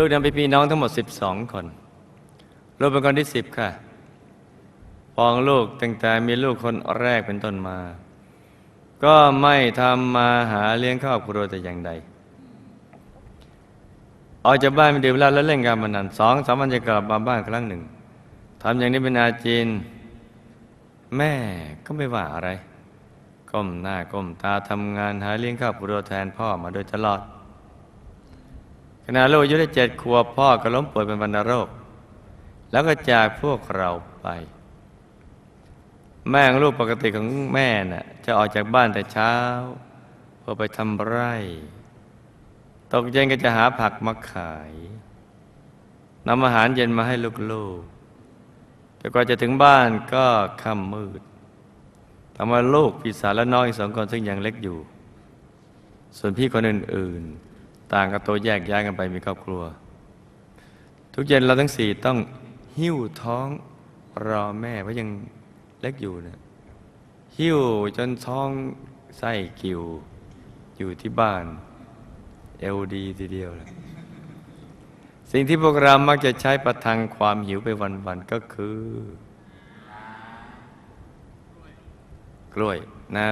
ลูกนำพี่พี่น้องทั้งหมด 12 คนลูกเป็นคนที่10ค่ะปองลูกตั้งแต่มีลูกคนแรกเป็นต้นมา ก็ไม่ทำมาหาเลี้ยงครอบครัวแต่อย่างใด ออกจากบ้านไปดื่มเหล้าแล้วเล่นการพนันสองสามวันจะกลับมาบ้านครั้งหนึ่งทำอย่างนี้เป็นอาจีนแม่ก็ไม่ว่าอะไร ก้มหน้าก้มตาทำงานหาเลี้ยงครอบครัวแทนพ่อมาโดยตลอด ณะลูกอายุได้เจ็ดขวบพ่อก็ล้มป่วยเป็นวัณโรค แล้วก็จากพวกเราไป แม่ของลูกปกติของแม่น่ะจะออกจากบ้านแต่เช้า เพื่อไปทำไร่ ตกเย็นก็จะหาผักมาขายนำอาหารเย็นมาให้ลูกๆแต่กว่าจะถึงบ้านก็ค่ำมืดทำให้ลูกพี่สาวและน้องอีกสองคนซึ่งยังเล็กอยู่ ส่วนพี่คนอื่นๆ ต่างกับตัวแยกย้ายกันไปมีครอบครัว ทุกเย็นเราทั้งสี่ต้องหิ้วท้องรอแม่เพราะยังเล็กอยู่นะหิ้วจนท้องไส้กิ่วอยู่ที่บ้านเอลดีทีเดียวเลยสิ่งที่พวกเรามักจะใช้ประทังความหิวไปวันๆก็คือ กล้วยน้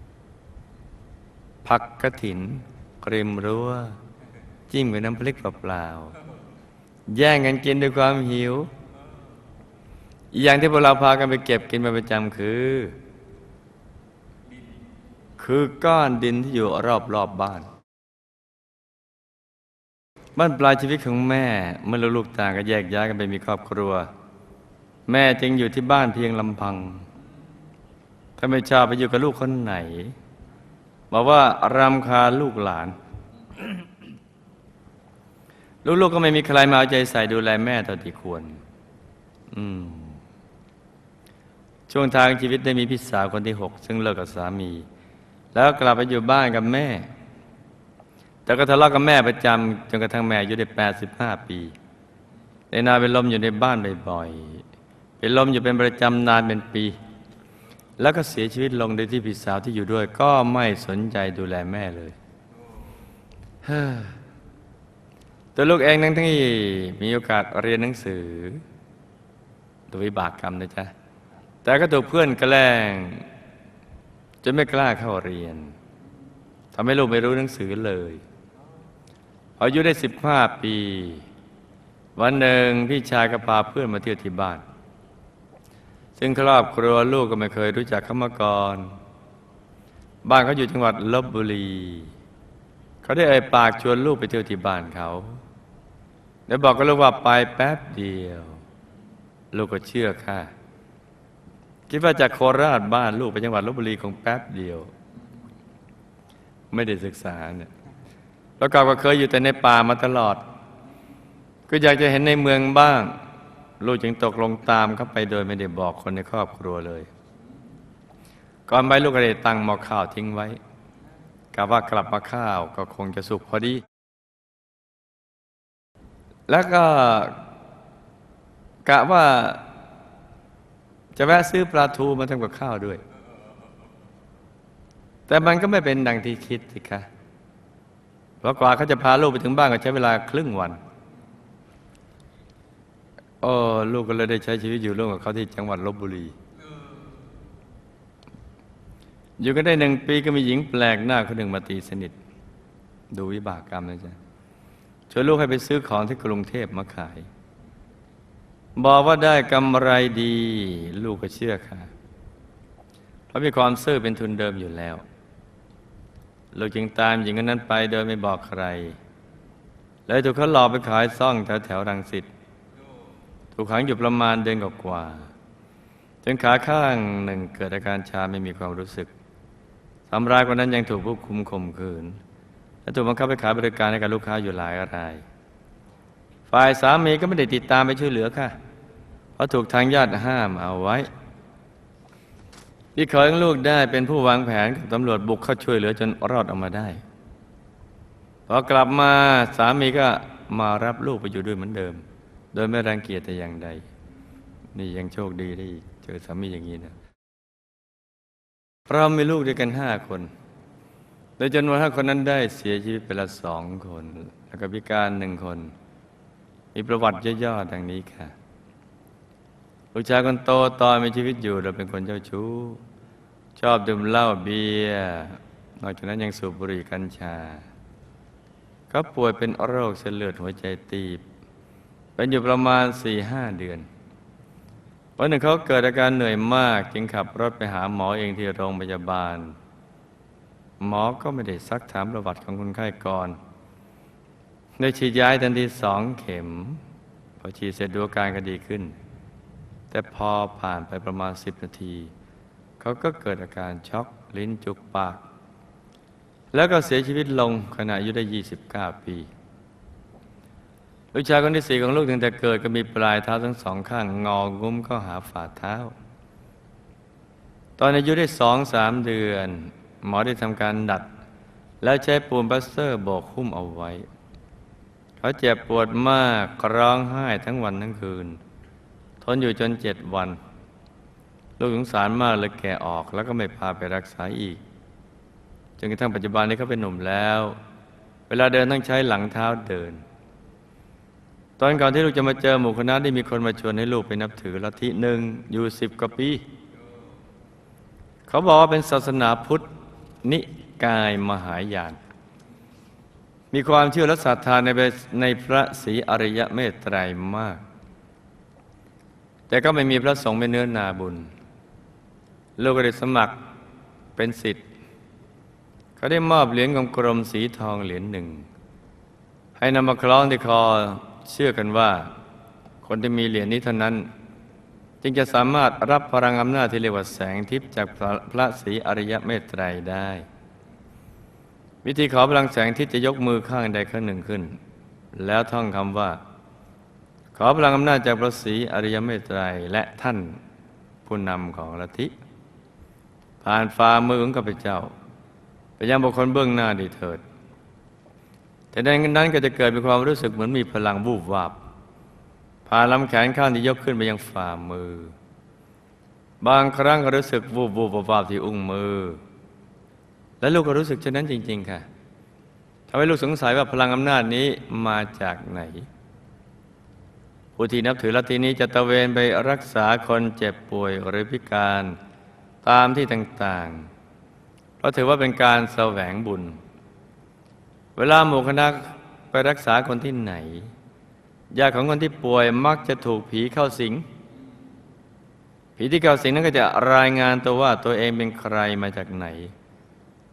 ำผักกระถิน ริมรั้ว จิ้มกับน้ำพริกเปล่าๆแย่งกันกินด้วยความหิว อย่างที่พวกเราพากันไปเก็บกินเป็นประจำคือ คือก้อนดินที่อยู่รอบๆบบ้าน บ้านปลายชีวิตของแม่เมื่อลูกๆต่างก็แยกย้ายกันไปมีครอบครัว แม่จึงอยู่ที่บ้านเพียงลำพังถ้าไม่ชอบไปอยู่กับลูกคนไหน บอกว่ารำคาญลูกหลาน ลูกๆก็ไม่มีใครมาเอาใจใส่ดูแลแม่เท่าที่ควร อืม ช่วงทางชีวิตได้มีพี่สาวคนที่หกซึ่งเลิกกับสามี แล้วกลับไปอยู่บ้านกับแม่ แต่ก็ทะเลาะกับแม่ประจำจนกระทั่งแม่อายุได้แปดสิบห้าปีได้นาเป็นลมอยู่ในบ้านบ่อยๆเป็นลมอยู่เป็นประจำนานเป็นปี แล้วก็เสียชีวิตลงโดยที่พี่สาวที่อยู่ด้วย ก็ไม่สนใจดูแลแม่เลยเฮ้อตัวลูกเองทั้งที่มีโอกาสเรียนหนังสือโดยวิบากกรรมนะจ๊ะ แต่ก็ถูกเพื่อนแกล้งจนไม่กล้าเข้าเรียนทำให้ลูกไม่รู้หนังสือเลยออายุได้สิบห้าปี วันหนึ่งพี่ชายก็พาเพื่อนมาเที่ยวที่บ้าน ซึ่งครอบครัวลูกก็ไม่เคยรู้จักเขามาก่อน บ้านเขาอยู่จังหวัดลบบุรี เขาได้เอ่ยปากชวนลูกไปเที่ยวที่บ้านเขา แล้วบอกกับลูกว่าไปแป๊บเดียว ลูกก็เชื่อค่ะ คิดว่าจากโคราชบ้านลูกไปจังหวัดลบบุรีคงแป๊บเดียว ไม่ได้ศึกษาเนี่ยแล้วก็เคยอยู่แต่ในป่ามาตลอด ก็อยากจะเห็นในเมืองบ้าง ลูกจึงตกลงตามเข้าไปโดยไม่ได้บอกคนในครอบครัวเลย ก่อนไปลูกก็ได้ตั้งหม้อข้าวทิ้งไว้กกะว่ากลับมาข้าวก็คงจะสุกพอดี แล้วก็กะว่า จะแวะซื้อปลาทูมาทำกับข้าวด้วย แต่มันก็ไม่เป็นดังที่คิดสิคะเพราะกว่าเขาจะพาลูกไปถึงบ้านก็ใช้เวลาครึ่งวัน โอ้ลูกก็เลยได้ใช้ชีวิตอยู่ร่วมกับเขาที่จังหวัดลบบุรี อยู่กันได้หนึ่งปีก็มีหญิงแปลกหน้าคนหนึ่งมาตีสนิท ดูวิบากกรรมนะจ๊ะชวนลูกให้ไปซื้อของที่กรุงเทพมาขาย บอกว่าได้กำไรดี ลูกก็เชื่อค่ะเพราะมีความซื่อเป็นทุนเดิมอยู่แล้ว ลูกจึงตามหญิงคนนั้นไปโดยไม่บอกใครเลยถูกเขาหลอกไปขายซ่องแถวแถวรังสิต ถูกขังอยู่ประมาณเดือนกว่าๆจนขาข้างหนึ่งเกิดอาการชาไม่มีความรู้สึกสำรายคนนั้นยังถูกผู้คุมข่มขืน และถูกบังคับไปขายบริการให้กับลูกค้าอยู่หลายราย ฝ่ายสามีก็ไม่ได้ติดตามไปช่วยเหลือค่ะ เพราะถูกทางญาติห้ามเอาไว้พี่เขยลูกได้เป็นผู้วางแผนกับตำรวจบุกเข้าช่วยเหลือจนรอดออกมาได้ พอกลับมาสามีก็มารับลูกไปอยู่ด้วยเหมือนเดิม โดยไม่รังเกียจแต่อย่างใด นี่ยังโชคดีได้เจอสามีอย่างนี้นะเรามีลูกด้วยกันห้าคน โดยจนวันห้าคนนั้นได้เสียชีวิตไปละสองคน แล้วก็พิการหนึ่งคน มีประวัติย่อๆดังนี้ค่ะ ลูกชายคนโตตอนมีชีวิตอยู่เราเป็นคนเจ้าชู้ ชอบดื่มเหล้าเบียร์นอกจากนั้นยังสูบบุหรี่กัญชาเขาป่วยเป็นโรคเส้นเลือดหัวใจตีบ เป็นอยู่ประมาณสี่ห้าเดือนวันหนึ่งเขาเกิดอาการเหนื่อยมากจึงขับรถไปหาหมอเองที่โรงพยาบาล หมอก็ไม่ได้ซักถามประวัติของคนไข้ก่อนได้ฉีดยาให้ทันทีสองเข็ม พอฉีดเสร็จดูอาการก็ดีขึ้น แต่พอผ่านไปประมาณสิบนาที เขาก็เกิดอาการช็อกลิ้นจุกปาก แล้วก็เสียชีวิตลงขณะอายุได้ 29 ปี ลูกชายคนที่สี่ของลูกตั้งแต่เกิดก็มีปลายเท้าทั้งสองข้างงองุ้มเข้าหาฝ่าเท้า ตอนอายุได้สองสามเดือน หมอได้ทำการดัด แล้วใช้ปูนปลาสเตอร์โบกหุ้มเอาไว้ เขาเจ็บปวดมากร้องไห้ทั้งวันทั้งคืน ทนอยู่จนเจ็ดวัน ลูกสงสารมากเลยแกออกแล้วก็ไม่พาไปรักษาอีกจนกระทั่งปัจจุบันนี้เขาเป็นหนุ่มแล้ว เวลาเดินต้องใช้หลังเท้าเดิน ตอนก่อนที่ลูกจะมาเจอหมู่คณะได้มีคนมาชวนให้ลูกไปนับถือลัทธิหนึ่งอยู่สิบกว่าปี เขาบอกว่าเป็นศาสนาพุทธนิกายมหายาน มีความเชื่อและศรัทธาในในพระศรีอริยเมตไตรมาก แต่ก็ไม่มีพระสงฆ์เป็นเนื้อนาบุญ ลูกก็ได้สมัครเป็นสิทธิ์เขาได้มอบเหรียญกลมสีทองเหรียญหนึ่ง ให้นำมาคล้องที่คอ เชื่อกันว่า คนที่มีเหรียญนี้เท่านั้น จึงจะสามารถรับพลังอำนาจที่เรียกว่าแสงทิพย์จากพระพระศรีอริยเมตไตรได้ วิธีขอพลังแสงทิพย์จะยกมือข้างใดข้างหนึ่งขึ้น แล้วท่องคำว่า ขอพลังอำนาจจากพระศรีอริยเมตไตรและท่านผู้นำของลัทธิผ่านฝ่ามือของข้าพเจ้าไปยังบุคคลเบื้องหน้าดีเถิด แต่ในนั้นก็จะเกิดเป็นความรู้สึกเหมือนมีพลังวูบวาบผ่าลำแขนข้างที่ยกขึ้นไปยังฝ่ามือ บางครั้งก็รู้สึกวูบวูบวาบที่อุ้งมือ และลูกก็รู้สึกเช่นนั้นจริง ๆ ค่ะทำให้ลูกสงสัยว่าพลังอำนาจนี้มาจากไหน ผู้ที่นับถือลัทธินี้จะตระเวนไปรักษาคนเจ็บป่วยหรือพิการตามที่ต่างๆ เพราะถือว่าเป็นการแสวงบุญ เวลาหมู่คณะไปรักษาคนที่ไหนญาติของคนที่ป่วยมักจะถูกผีเข้าสิง ผีที่เข้าสิงนั้นก็จะรายงานตัวว่าตัวเองเป็นใครมาจากไหน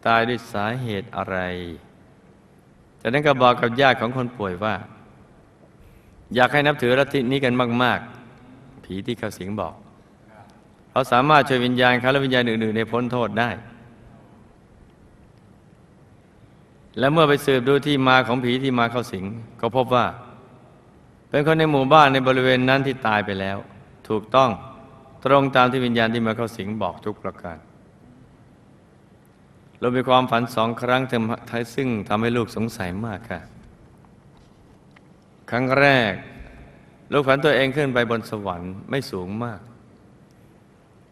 ตายด้วยสาเหตุอะไรจากนั้นก็บอกกับญาติของคนป่วยว่า อยากให้นับถือลัทธินี้กันมาก ๆ ผีที่เข้าสิงบอก เขาสามารถช่วยวิญญาณเขาและวิญญาณอื่นๆในพ้นโทษได้ และเมื่อไปสืบดูที่มาของผีที่มาเข้าสิง ก็พบว่า เป็นคนในหมู่บ้านในบริเวณนั้นที่ตายไปแล้ว ถูกต้องตรงตามที่วิญญาณที่มาเข้าสิงบอกทุกประการเรามีความฝันสองครั้งทซึ่งทำให้ลูกสงสัยมากค่ะ ครั้งแรก ลูกฝันตัวเองขึ้นไปบนสวรรค์ไม่สูงมาก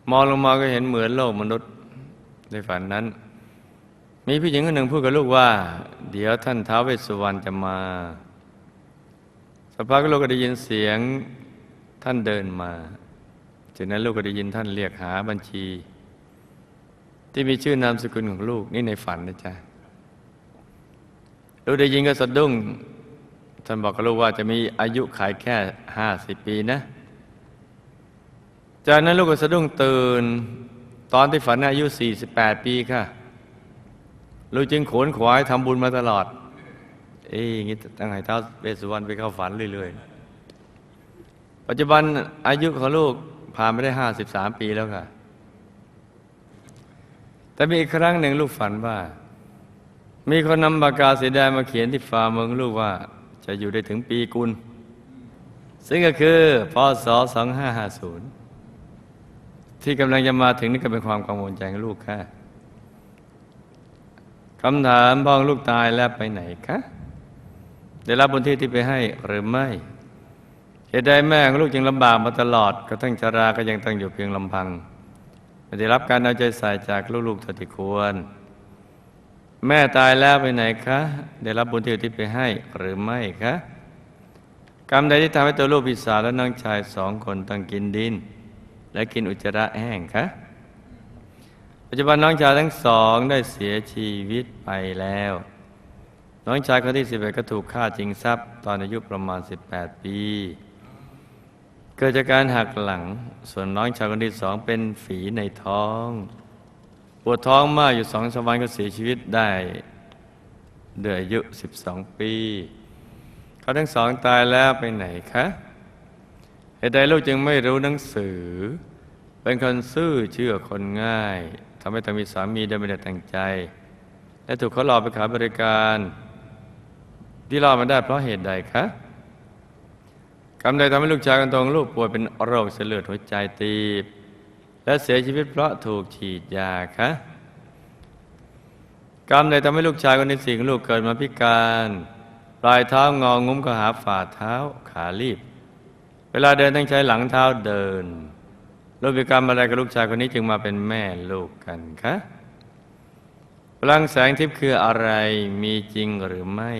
มองลงมาก็เห็นเหมือนโลกมนุษย์ในฝันนั้น มีผู้หญิงคนหนึ่งพูดกับลูกว่า เดี๋ยวท่านท้าวเวสสุวรรณจะมาสักพักลูกก็ได้ยินเสียงท่านเดินมาจากนั้นลูกก็ได้ยินท่านเรียกหาบัญชี ที่มีชื่อนามสกุลของลูกนี่ในฝันนะจ๊ะลูกได้ยินก็สะดุ้งท่านบอกกับลูกว่าจะมีอายุขายแค่ห้าสิบปีนะ จากนั้นลูกก็สะดุ้งตื่น ตอนที่ฝันอายุ 48 ปีค่ะ ลูกจึงขวนขวายทำบุญมาตลอด เอ้ยอย่างนี้ตั้งแต่เท้าเวสสุวรรณไปเข้าฝันเรื่อยๆ ปัจจุบันอายุของลูกผ่านไปได้53ปีแล้วค่ะ แต่มีอีกครั้งหนึ่งลูกฝันว่า มีคนนำปากกาสีแดงมาเขียนที่ฝ่ามือลูกว่า จะอยู่ได้ถึงปีกุล ซึ่งก็คือพศ2550 ที่กำลังจะมาถึงนี่ก็เป็นความกังวลใจของลูกค่ะ คำถามพ่องลูกตายแล้วไปไหนคะได้รับบุญที่ที่ไปให้หรือไม่เหตุใดแม่ของลูกจึงลำบากมาตลอดกระทั่งชราก็ยังต้องอยู่เพียงลำพังไม่ได้รับการเอาใจใส่จากลูกๆเท่าที่ควร แม่ตายแล้วไปไหนคะ ได้รับบุญที่อุที่ไปให้หรือไม่คะกรรมใดที่ทำให้ตัวลูกพี่สาวและน้องชายสองคนต้องกินดิน และกินอุจจาระแห้งคะ ปัจจุบันน้องชายทั้งสองได้เสียชีวิตไปแล้ว น้องชายคนที่สิบเอ็ดก็ถูกฆ่าจริงทรัพย์ ตอนอายุประมาณ 18 ปี เกิดจากการหักหลัง ส่วนน้องชายคนที่สองเป็นฝีในท้องปวดท้องมากอยู่สองสวันก็เสียชีวิตได้เด้วยอายุ 12 ปี เขาทั้งสองตายแล้วไปไหนคะเหตุใดลูกจึงไม่รู้หนังสือ เป็นคนซื่อเชื่อคนง่าย ทำให้ต้องมีสามีโดยไม่ได้ตั้งใจ และถูกเขาหลอกไปขายบริการ ที่รอดมาได้เพราะเหตุใดคะกรรมใดทำให้ลูกชายคนโตของลูกป่วยเป็นโรคเสลือดหัวใจตีบ และเสียชีวิตเพราะถูกฉีดยาคะกรรมใดทำให้ลูกชายคนที่สี่ของลูกเกิดมาพิการปลายเท้างองุ้มก็หาฝ่าเท้าขาลีบ เวลาเดินต้องใช้หลังเท้าเดิน ลูกมีกรรมอะไรกับลูกชายคนนี้จึงมาเป็นแม่ลูกกันคะพลังแสงทิพย์คืออะไรมีจริงหรือไม่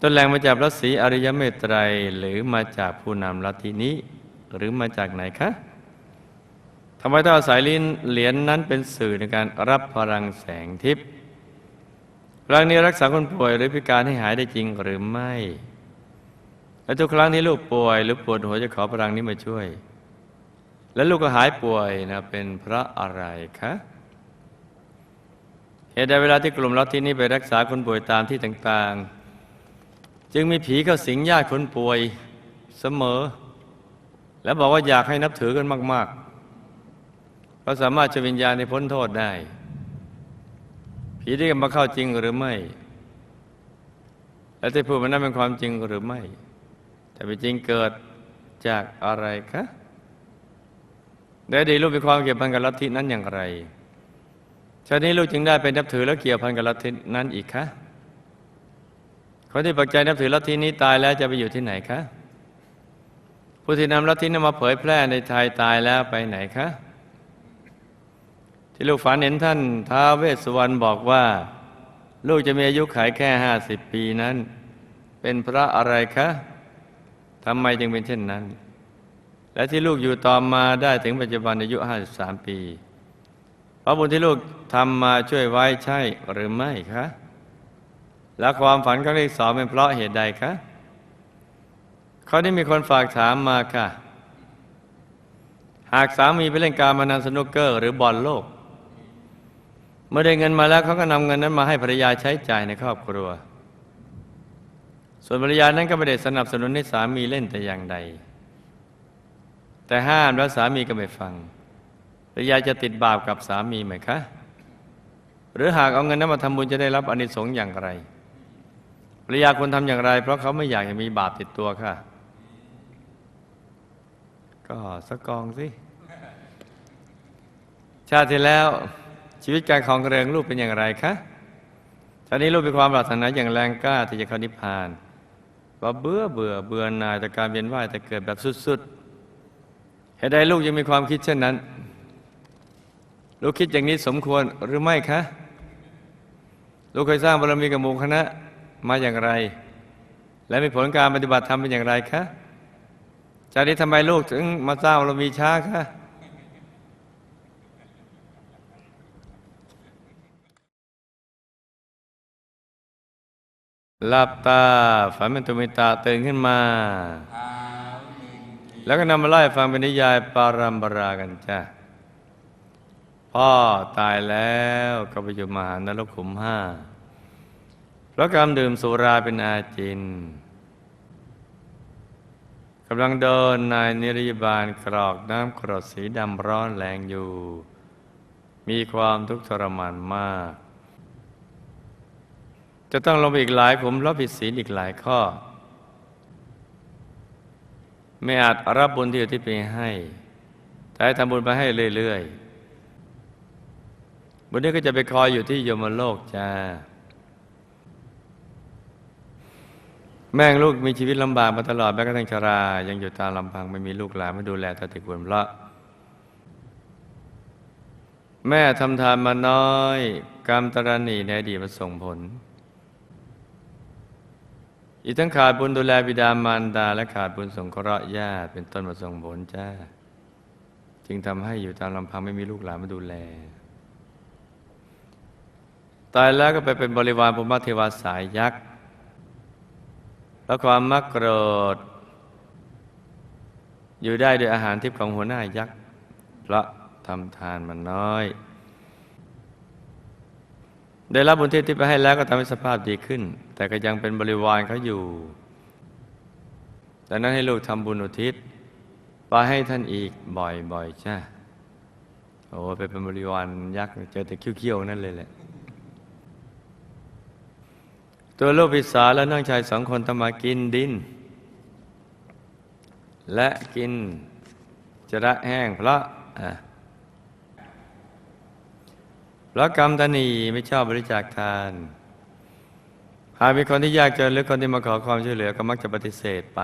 ต้นแรงมาจากพระศรีอริยเมตไตรหรือมาจากผู้นำลัทธินี้ หรือมาจากไหนคะทำไมต้องอาศัยลิ้นเหรียญนนั้นเป็นสื่อในการรับพลังแสงทิพย์พลังนี้รักษาคนป่วยหรือพิการให้หายได้จริงหรือไม่ และทุกครั้งที่ลูกป่วย หรือปวดหัวจะขอพลังนี้มาช่วย แล้วลูกก็หายป่วยนะเป็นเพราะอะไรคะเหตุใดเวลาที่กลุ่มลัทธินี้ไปรักษาคนป่วยตามที่ต่างๆ จึงมีผีเข้าสิงญาติคนป่วยเสมอ แล้วบอกว่าอยากให้นับถือกันมาก ๆ เราสามารถจะวิญญาณในพ้นโทษได้ ผีที่มาเข้าจริงหรือไม่ และที่พูดมันนั้นเป็นความจริงหรือไม่ แต่เป็นจริงเกิดจากอะไรคะ ได้ดีลูกมีความเกี่ยวพันกับลัทธินั้นอย่างไรชาตินี้ลูกจึงได้เป็นนับถือแล้วเกี่ยวพันกับลัทธินั้นอีกคะคนที่ปักใจนับถือลัทธินี้ตายแล้วจะไปอยู่ที่ไหนคะผู้ที่นำลัทธินั้นมาเผยแพร่ในไทยตายแล้วไปไหนคะที่ลูกฝันเห็นท่านท้าเวสสุวรรณบอกว่า ลูกจะมีอายุขายแค่ห้าสิบปีนั้น เป็นพระอะไรคะทำไมจึงเป็นเช่นนั้น และที่ลูกอยู่ต่อมาได้ถึงปัจจุบันอายุ 53 ปี พระบุญที่ลูกทำมาช่วยไว้ใช่หรือไม่คะ และความฝันครั้งที่สองเป็นเพราะเหตุใดคะข้อนี้มีคนฝากถามมาค่ะ หากสามีไปเล่นการพนันสนุกเกอร์ หรือบอลโลก เมื่อได้เงินมาแล้วเขาก็นำเงินนั้นมาให้ภรรยาใช้จ่ายในครอบครัว ส่วนภรรยานั้นก็ไม่ได้สนับสนุนให้สามีเล่นแต่อย่างใด แต่ห้ามแล้วสามีก็ไม่ฟังภรรยาจะติดบาปกับสามีไหมคะ หรือหากเอาเงินนั้นมาทำบุญจะได้รับอานิสงส์อย่างไรภรรยาควรทำอย่างไร เพราะเขาไม่อยากจะมีบาปติดตัวค่ะ ก็สกกองสิ ชาติที่แล้วชีวิตการของเรืองลูกเป็นอย่างไรคะชาตอนนี้ลูกมีความปรารถนาอย่างแรงกล้าที่จะเข้านิพพานว่าเบื่อเบื่อเบื่อหน่ายแต่การเวียนว่ายแต่เกิดแบบสุดๆ เหตุใดลูกยังมีความคิดเช่นนั้น ลูกคิดอย่างนี้สมควรหรือไม่คะ ลูกเคยสร้างบารมีกับหมู่คณะมาอย่างไร และมีผลการปฏิบัติธรรมเป็นอย่างไรคะจากนี้ทำไมลูกถึงมาสร้างบารมีช้าคะหลับตาฝันเป็นตุมิตาตื่นขึ้นมา แล้วก็นำมาไล่ฟังเป็นนิยายปารัมปรากันจ้ะพ่อตายแล้วก็ไปอยู่มหานรกขุมห้าเพราะกรรมดื่มสุราเป็นอาจินกำลังเดินนายนิรยบาลกรอกน้ำกรดสีดำร้อนแรงอยู่ มีความทุกข์ทรมานมาก จะต้องลงไปอีกหลายขุมราะผิดศีลอีกหลายข้อ ไม่อาจรับบุญที่อยู่ที่ไปให้แต่ให้ทำบุญไปให้เรื่อยๆ บุญนี้ก็จะไปคอยอยู่ที่โยมโลกจ้า แม่งลูกมีชีวิตลำบากมาตลอดแม้กระทั่งชรา ยังอยู่ตามลำพังไม่มีลูกหลานมาดูแลเท่าที่ควรเพราะแม่ทำทานมาน้อย กรรมตรณีในอดีตมาส่งผล อีกทั้งขาดบุญดูแลบิดามารดา และขาดบุญสงเคราะห์ญาติเป็นต้นมาส่งผลจ้า จึงทำให้อยู่ตามลำพังไม่มีลูกหลานมาดูแล ตายแล้วก็ไปเป็นบริวารพรหมเทวาสายยักษ์แล้วความมักโกรธ อยู่ได้ด้วยอาหารทิพย์ของหัวหน้ายักษ์เพราะทำทานมันน้อย ได้รับบุญที่ที่ไปให้แล้วก็ทำให้สภาพดีขึ้น แต่ก็ยังเป็นบริวารเขาอยู่ดังนั้นให้ลูกทำบุญอุทิศไปให้ท่านอีกบ่อยๆจ้าโอ้ไปเป็นบริวารยักษ์เจอแต่เขี้ยวๆนั่นเลยแหละ ตัวลูกพิสาและน้องชายสองคนต้องมากินดิน และกินจระแห้งเพราะอะเพราะกรรมตนีไม่ชอบบริจาคทาน หากมีคนที่ยากจนหรือคนที่มาขอความช่วยเหลือก็มักจะปฏิเสธไป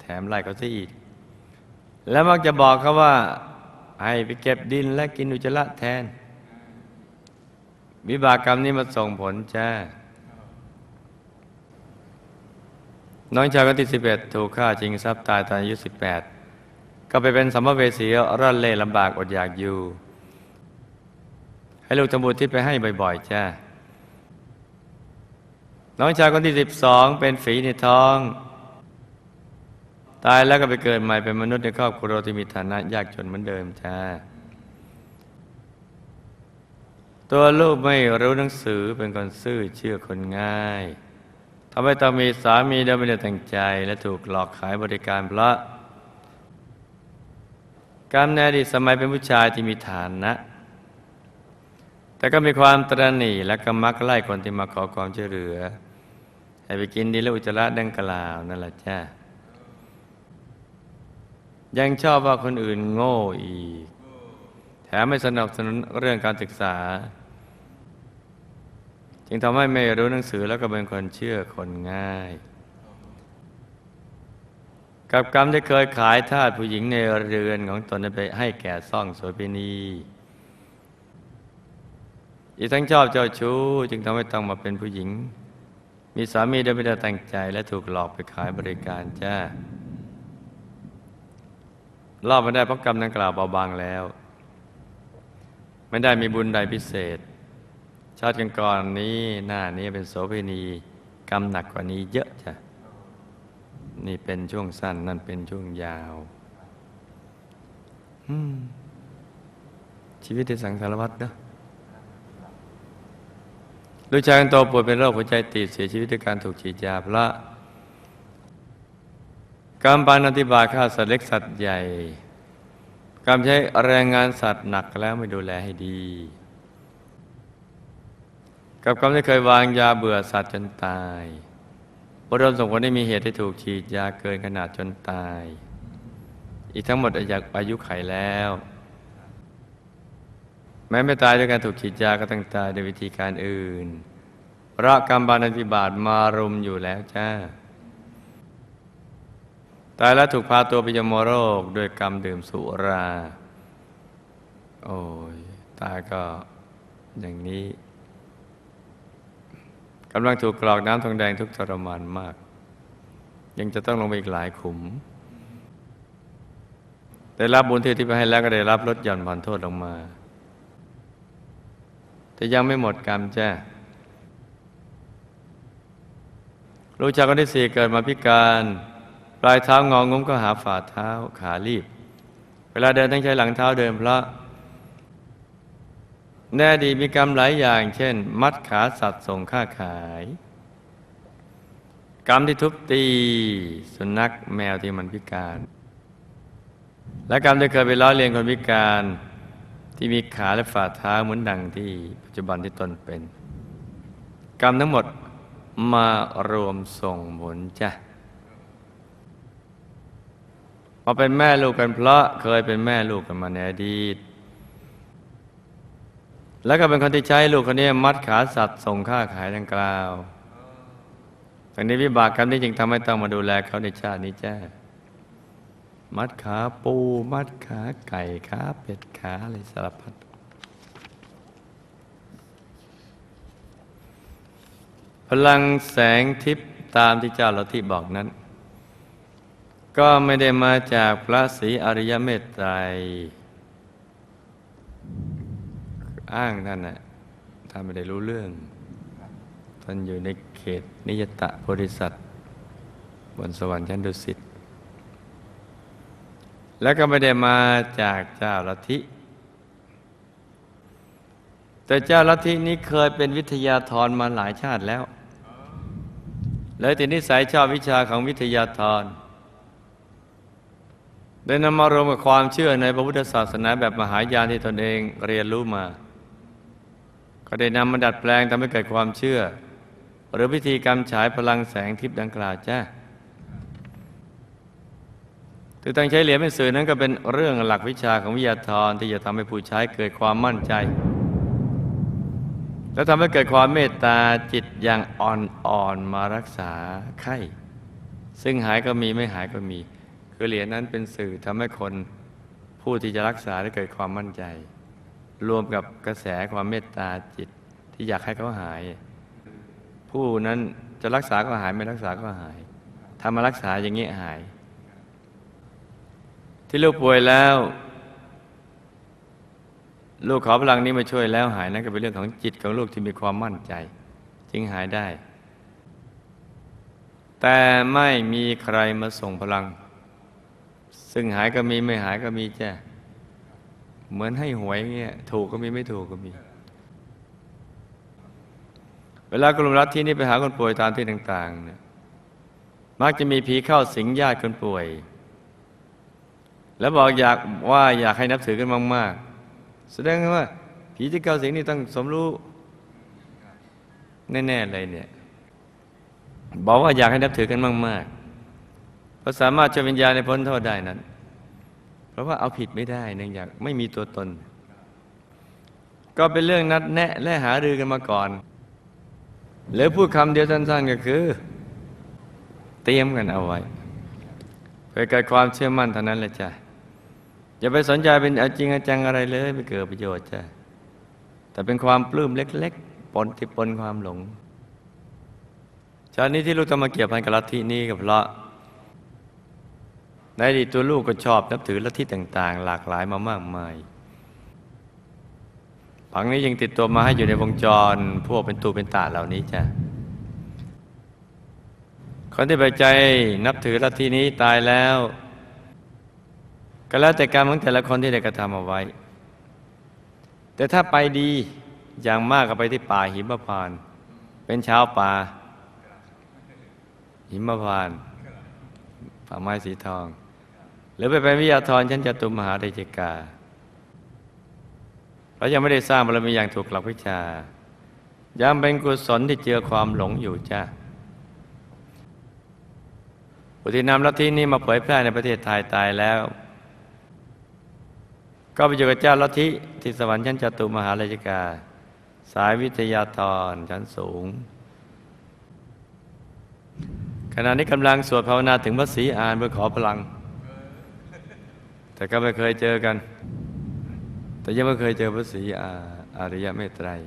แถมไล่เขาซะอีก แล้วมักจะบอกเขาว่า ให้ไปเก็บดินและกินอุจจาระแทน วิบากกรรมนี้มาส่งผลจ้าน้องชายคนที่สิบเอ็ดถูกฆ่าจริงทรัพย์ตายตอนอายุสิบแปดก็ไปเป็นสัมภเวสีร่อนเล่ลำบากอดอยากอยู่ ให้ลูกทำบุญที่ไปให้บ่อยๆจ้า น้องชายคนที่สิบสองเป็นฝีในท้อง ตายแล้วก็ไปเกิดใหม่เป็นมนุษย์ในครอบครัวที่มีฐานะยากจนเหมือนเดิมจ้าตัวลูกไม่รู้หนังสือเป็นคนซื่อเชื่อคนง่ายทำให้ต้องมีสามีโดยไม่ได้ตั้งใจ และถูกหลอกขายบริการเพราะกรรมในอดีตสมัยเป็นผู้ชายที่มีฐานะแต่ก็มีความตระหนี่และก็มักไล่คนที่มาขอความช่วยเหลือ ให้ไปกินดีและอุจจาระดังกล่าวนั่นแหละจ้ายังชอบว่าคนอื่นโง่อีก แถมไม่สนับสนุนเรื่องการศึกษา จึงทำให้ไม่รู้หนังสือแล้วก็เป็นคนเชื่อคนง่าย กับกรรมที่เคยขายทาสผู้หญิงในเรือนของตนไปให้แก่ซ่องโสเภณีอีกทั้งชอบเจ้าชู้จึงทำให้ต้องมาเป็นผู้หญิง มีสามีโดยไม่ได้ตั้งใจและถูกหลอกไปขายบริการจ้ารอบไม่ได้เพราะกรรมดังกล่าวเบาบางแล้ว ไม่ได้มีบุญใดพิเศษ ชาติกันก่อนนี้หน้านี้เป็นโสเภณีกรรมหนักกว่านี้เยอะจ้ะนี่เป็นช่วงสั้นนั่นเป็นช่วงยาวชีวิตที่สังสารวัตรเนอะ ลูกชายคนโตป่วยเป็นโรคหัวใจตีบเสียชีวิตด้วยการถูกฉีดยาพระกรรมปานอธิบายฆ่าสัตว์เล็กสัตว์ใหญ่กรรมใช้แรงงานสัตว์หนักแล้วไม่ดูแลให้ดี กับกรรมที่เคยวางยาเบื่อสัตว์จนตายบรมส่งผลให้มีเหตุที่ถูกฉีดยาเกินขนาดจนตาย อีกทั้งหมดอายุอายุไขแล้ว แม้ไม่ตายด้วยการถูกฉีดยาก็ต้องตายด้วยวิธีการอื่นเพราะกรรมบานันติบาตมารุมอยู่แล้วจ้า ตายแล้วถูกพาตัวไปยมโรกด้วยกรรมดื่มสุรา โอ้ยตายก็อย่างนี้กำลังถูกกรอกน้ำทองแดงทุกทรมานมาก ยังจะต้องลงไปอีกหลายขุม ได้รับบุญที่ที่ไปให้แล้วก็ได้รับลดหย่อนผ่อนโทษลงมา แต่ยังไม่หมดกรรมจ้าลูกชายคนที่สี่เกิดมาพิการ ปลายเท้างองุ้มก็หาฝ่าเท้าขาลีบ เวลาเดินต้องใช้หลังเท้าเดินเพราะ แน่ดีมีกรรมหลายอย่าง เช่น มัดขาสัตว์ส่งค่าขาย กรรมที่ทุบตี สุนัขแมวที่มันพิการ และกรรมที่เคยไปล้อเลียนคนพิการ ที่มีขาและฝ่าเท้าเหมือนดังที่ปัจจุบันที่ตนเป็น กรรมทั้งหมดมารวมส่งผลจ้ะมาเป็นแม่ลูกกันเพราะเคยเป็นแม่ลูกกันมาในอดีต แล้วก็เป็นคนที่ใช้ลูกคนนี้มัดขาสัตว์ส่งค่าขายดังกล่าวตอนนี้วิบากกรรมที่จึงทำให้ต้องมาดูแลเขาในชาตินี้จ้า มัดขาปู มัดขาไก่ขาเป็ดขาอะไรสารพัดพลังแสงทิพย์ตามที่เจ้าเราที่บอกนั้น ก็ไม่ได้มาจากพระศรีอริยเมตไตรอ้างท่านนะท่านไม่ได้รู้เรื่อง ท่านอยู่ในเขตนิยตะบริษัท บนสวรรค์ชั้นดุสิต แล้วก็ไม่ได้มาจากเจ้าลัทธิ แต่เจ้าลัทธินี้เคยเป็นวิทยาธรมาหลายชาติแล้ว เลยติดนิสัยชอบวิชาของวิทยาธรได้นำมารวมกับความเชื่อในพระพุทธศาสนาแบบมหายานที่ตนเองเรียนรู้มา ก็ได้นำมาดัดแปลงทำให้เกิดความเชื่อ หรือพิธีกรรมฉายพลังแสงทิพย์ดังกล่าวจ้า ถือตั้งใช้เหรียญเป็นสื่อนั้นก็เป็นเรื่องหลักวิชาของวิทยาธรที่จะทำให้ผู้ใช้เกิดความมั่นใจ และทำให้เกิดความเมตตาจิตอย่างอ่อนๆมารักษาไข้ ซึ่งหายก็มีไม่หายก็มี คือเหรียญนั้นเป็นสื่อทำให้คนผู้ที่จะรักษาได้เกิดความมั่นใจ รวมกับกระแสความเมตตาจิตที่อยากให้เขาหาย ผู้นั้นจะรักษาก็หายไม่รักษาก็หายทำมารักษาอย่างนี้หาย ที่ลูกป่วยแล้ว ลูกขอพลังนี้มาช่วยแล้วหายนั่นก็เป็นเรื่องของจิตของลูกที่มีความมั่นใจ จึงหายได้ แต่ไม่มีใครมาส่งพลัง ซึ่งหายก็มีไม่หายก็มีจ้ะเหมือนให้หวยเงี้ยถูกก็มีไม่ถูกก็มี เวลากลุ่มรัฐที่นี้ไปหาคนป่วยตามที่ต่าง ๆ เนี่ยมักจะมีผีเข้าสิงญาติคนป่วย แล้วบอกอยากว่าอยากให้นับถือกันมากๆ แสดงว่า ผีที่เข้าสิงนี่ต้องสมรู้แน่ๆเลยเนี่ย บอกว่าอยากให้นับถือกันมากๆเพราะสามารถช่วยวิญญาณในพ้นโทษได้นั้น เพราะว่าเอาผิดไม่ได้เนื่องจากไม่มีตัวตน ก็เป็นเรื่องนัดแนะและหารือกันมาก่อน หรือพูดคำเดียวสั้นๆก็คือ เตรียมกันเอาไว้เพื่อเกิดความเชื่อมั่นเท่านั้นแหละจ้ะ อย่าไปสนใจเป็นเอาจริงเอาจังอะไรเลยไม่เกิดประโยชน์จ้ะแต่เป็นความปลื้มเล็ก ๆ ปนที่ปนความหลงชาตินี้ที่ลูกต้องมาเกี่ยวพันกับลัทธินี้ก็เพราะในอดีตตัวลูกก็ชอบนับถือลัทธิต่าง ๆ หลากหลายมามากมายผังนี้ยังติดตัวมาให้อยู่ในวงจร พวกเป็นตูเป็นตาเหล่านี้จ้ะคนที่ไปใจนับถือลัทธินี้ตายแล้ว ก็แล้วแต่กรรมของแต่ละคนที่ได้กระทำเอาไว้ แต่ถ้าไปดีอย่างมากก็ไปที่ป่าหิมพานต์เป็นชาวป่า หิมพานต์ป่าไม้สีทอง หรือไปเป็นวิทยาธรชั้นจตุมหาเดจิกาเพราะยังไม่ได้สร้างบารมีอย่างถูกหลักวิชายังเป็นกุศลที่เจือความหลงอยู่จ้าผู้ที่นำลัทธินี้มาเผยแพร่ในประเทศไทยตายแล้ว ก็ไปอยู่กับเจ้าลัทธิที่สวรรค์ชั้นจตุมหาราชิกา สายวิทยาธรชั้นสูง ขณะนี้กำลังสวดภาวนาถึงพระศรีอานเพื่อขอพลัง แต่ก็ไม่เคยเจอกัน แต่ยังไม่เคยเจอพระศรีอาอาริยเมตไตรย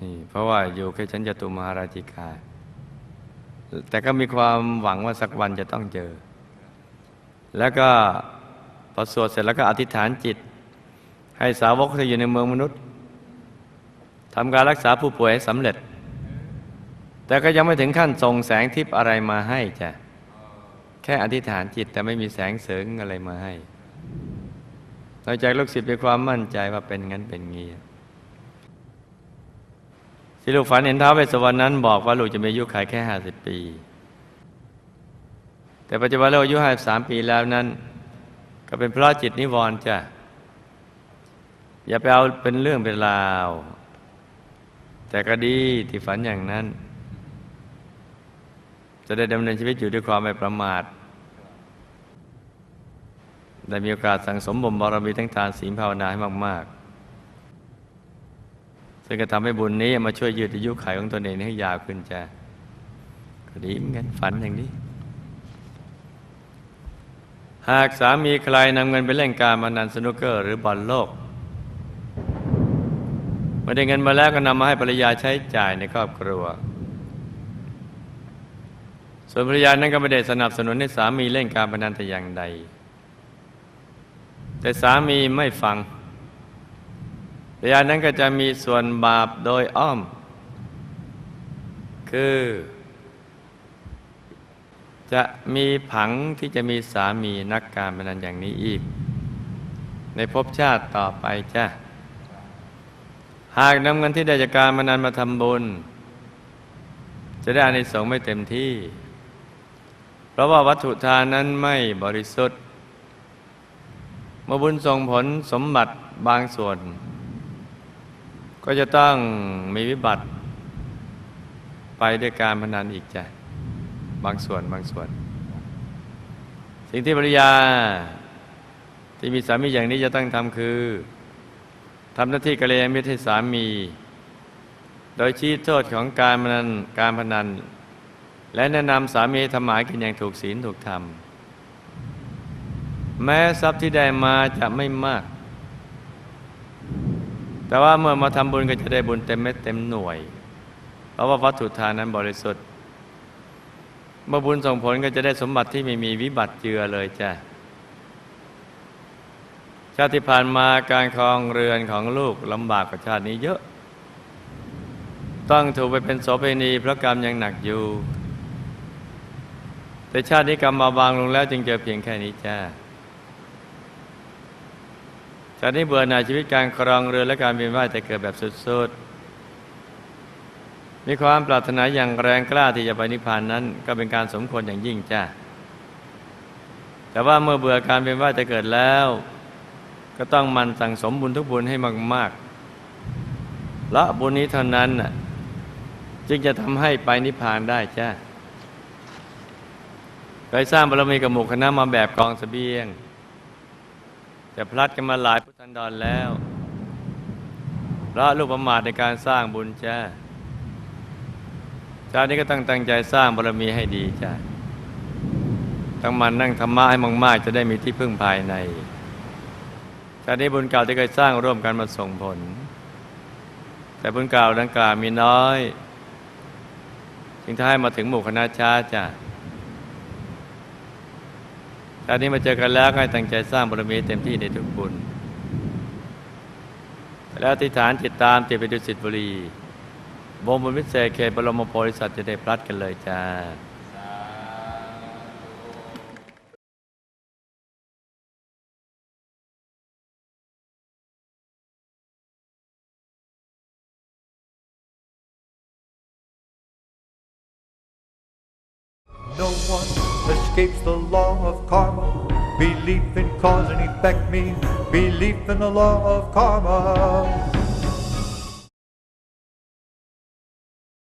นี่เพราะว่าอยู่แค่ชั้นจตุมหาราชิกา แต่ก็มีความหวังว่าสักวันจะต้องเจอ แล้วก็ อสวดเสร็จแล้วก็อธิษฐานจิต ให้สาวกที่อยู่ในเมืองมนุษย์ทำการรักษาผู้ป่วยให้สำเร็จ แต่ก็ยังไม่ถึงขั้นส่งแสงทิพย์อะไรมาให้จ้ะแค่อธิษฐานจิตแต่ไม่มีแสงเสริงอะไรมาให้นอกจากลูกศิษย์มีความมั่นใจว่าเป็นงั้นเป็นงี้ที่ลูกฝันเห็นท้าวเวสสวรรณนั้นบอกว่าลูกจะมีอายุขัยแค่ห้าสิบปี แต่ปัจจุบันเราอายุห้าสามปีแล้วนั้น ก็เป็นเพราะจิตนิวรณ์จ้ะ อย่าไปเอาเป็นเรื่องเป็นราว แต่ก็ดีที่ฝันอย่างนั้น จะได้ดำเนินชีวิตอยู่ด้วยความไม่ประมาท ได้มีโอกาสสั่งสมบ่มบารมีทั้งทานศีลภาวนาให้มาก ๆ ซึ่งก็ทำให้บุญนี้มาช่วยยืดอายุขัยของตนเองให้ยาวขึ้นจ้ะก็ดีเหมือนกันฝันอย่างนี้ หากสามีใครนำเงินไปเล่นการมานันสนุกเกอร์หรือบอลโลกเมื่อได้เงินมาแล้วก็นำมาให้ภรรยาใช้จ่ายในครอบครัว ส่วนภรรยานั้นก็ไม่ได้สนับสนุนให้สามีเล่นการพนันแต่อย่างใด แต่สามีไม่ฟัง ภรรยานั้นก็จะมีส่วนบาปโดยอ้อม คือ จะมีผังที่จะมีสามีนักการพนันอย่างนี้อีก ในภพชาติต่อไปจ้ะ หากนำเงินที่ได้จากการพนันมาทำบุญ จะได้อานิสงส์ไม่เต็มที่ เพราะว่าวัตถุทานนั้นไม่บริสุทธิ์เมื่อบุญส่งผลสมบัติบางส่วน ก็จะต้องมีวิบัติ ไปด้วยการพนันอีกจ้ะ บางส่วนบางส่วน สิ่งที่ภรรยา ที่มีสามีอย่างนี้จะต้องทำคือทำหน้าที่กัลยาณมิตรให้สามี โดยชี้โทษของการพนันการพนัน และแนะนำสามีทำหมายกินอย่างถูกศีลถูกธรรม แม้ทรัพย์ที่ได้มาจะไม่มาก แต่ว่าเมื่อมาทำบุญก็จะได้บุญเต็มเม็ดเต็มหน่วย เพราะว่าวัตถุทานนั้นบริสุทธิ์ เมื่อบุญส่งผลก็จะได้สมบัติที่ไม่มีวิบัติเจือเลยจ้ะชาติที่ผ่านมาการครองเรือนของลูกลำบากกว่าชาตินี้เยอะ ต้องถูกไปเป็นโสเภณีเพราะกรรมยังหนักอยู่ แต่ชาตินี้กรรมมาบางลงแล้วจึงเจอเพียงแค่นี้จ้าชาตินี้เบื่อหน่ายชีวิตการครองเรือนและการเวียนว่ายแต่เกิดแบบสุดๆ มีความปรารถนาอย่างแรงกล้าที่จะไปนิพพานนั้น ก็เป็นการสมควรอย่างยิ่งจ้าแต่ว่าเมื่อเบื่อการเวียนว่ายแต่เกิดแล้ว ก็ต้องมันสั่งสมบุญทุกบุญให้มากๆและบุญนี้เท่านั้นจึงจะทำให้ไปนิพพานได้จ้าเคยสร้างบารมีกับหมู่คณะมาแบบกองเสบียง แต่พลัดกันมาหลายพุทธันดรแล้วเพราะลูกประมาทในการสร้างบุญจ้า ชาตินี้ก็ต้องตั้งใจสร้างบารมีให้ดีจ้าต้องมันนั่งธรรมะให้มากๆจะได้มีที่พึ่งภายใน ชาตินี้บุญเก่าที่เคยสร้างร่วมกันมาส่งผล แต่บุญเก่าดังกล่าวมีน้อยจึงทำให้มาถึงหมู่คณะช้าจ้ะชาตินี้มาเจอกันแล้วก็ให้ตั้งใจสร้างบารมีเต็มที่ในทุกบุญ แล้วอธิษฐานจิตตามจิตไปดุสิตบุรี บงบุญวิเศษเขตบรมโพธิสัตว์จะได้พลัดกันเลยจ้า No one escapes the law of karma. Belief in cause and effect means belief in the law of karma.